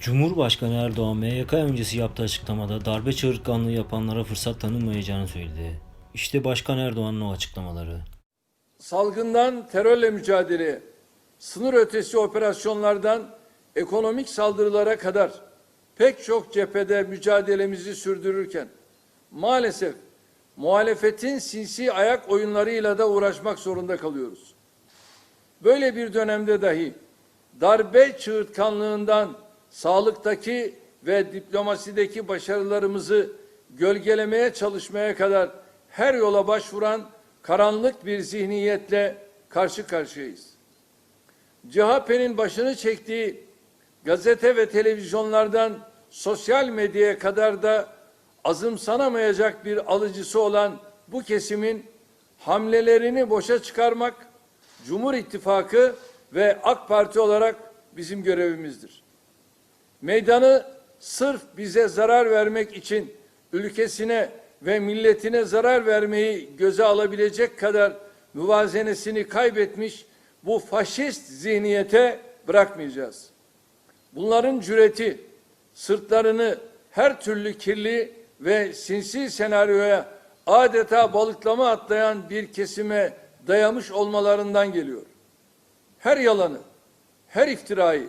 Cumhurbaşkanı Erdoğan MYK öncesi yaptığı açıklamada darbe çığırtkanlığı yapanlara fırsat tanınmayacağını söyledi. İşte Başkan Erdoğan'ın o açıklamaları. salgından terörle mücadele, sınır ötesi operasyonlardan ekonomik saldırılara kadar pek çok cephede mücadelemizi sürdürürken maalesef muhalefetin sinsi ayak oyunlarıyla da uğraşmak zorunda kalıyoruz. Böyle bir dönemde dahi darbe çığırtkanlığından sağlıktaki ve diplomasideki başarılarımızı gölgelemeye çalışmaya kadar her yola başvuran karanlık bir zihniyetle karşı karşıyayız. CHP'nin başını çektiği gazete ve televizyonlardan sosyal medyaya kadar da azımsanamayacak bir alıcısı olan bu kesimin hamlelerini boşa çıkarmak Cumhur İttifakı ve AK Parti olarak bizim görevimizdir. Meydanı sırf bize zarar vermek için ülkesine ve milletine zarar vermeyi göze alabilecek kadar müvazenesini kaybetmiş bu faşist zihniyete bırakmayacağız. Bunların cüreti sırtlarını her türlü kirli ve sinsi senaryoya adeta balıklama atlayan bir kesime dayamış olmalarından geliyor. Her yalanı, her iftirayı,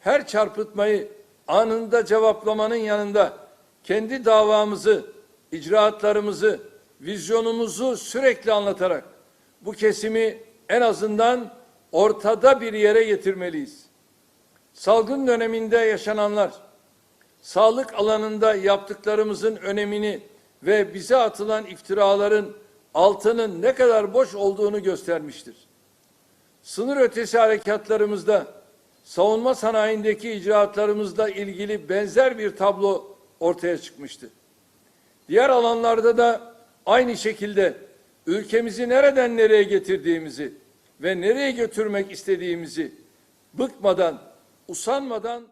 her çarpıtmayı anında cevaplamanın yanında kendi davamızı, icraatlarımızı, vizyonumuzu sürekli anlatarak bu kesimi en azından ortada bir yere getirmeliyiz. Salgın döneminde yaşananlar, sağlık alanında yaptıklarımızın önemini ve bize atılan iftiraların altının ne kadar boş olduğunu göstermiştir. Sınır ötesi harekatlarımızda, savunma sanayindeki icraatlarımızla ilgili benzer bir tablo ortaya çıkmıştı. Diğer alanlarda da aynı şekilde ülkemizi nereden nereye getirdiğimizi ve nereye götürmek istediğimizi bıkmadan, usanmadan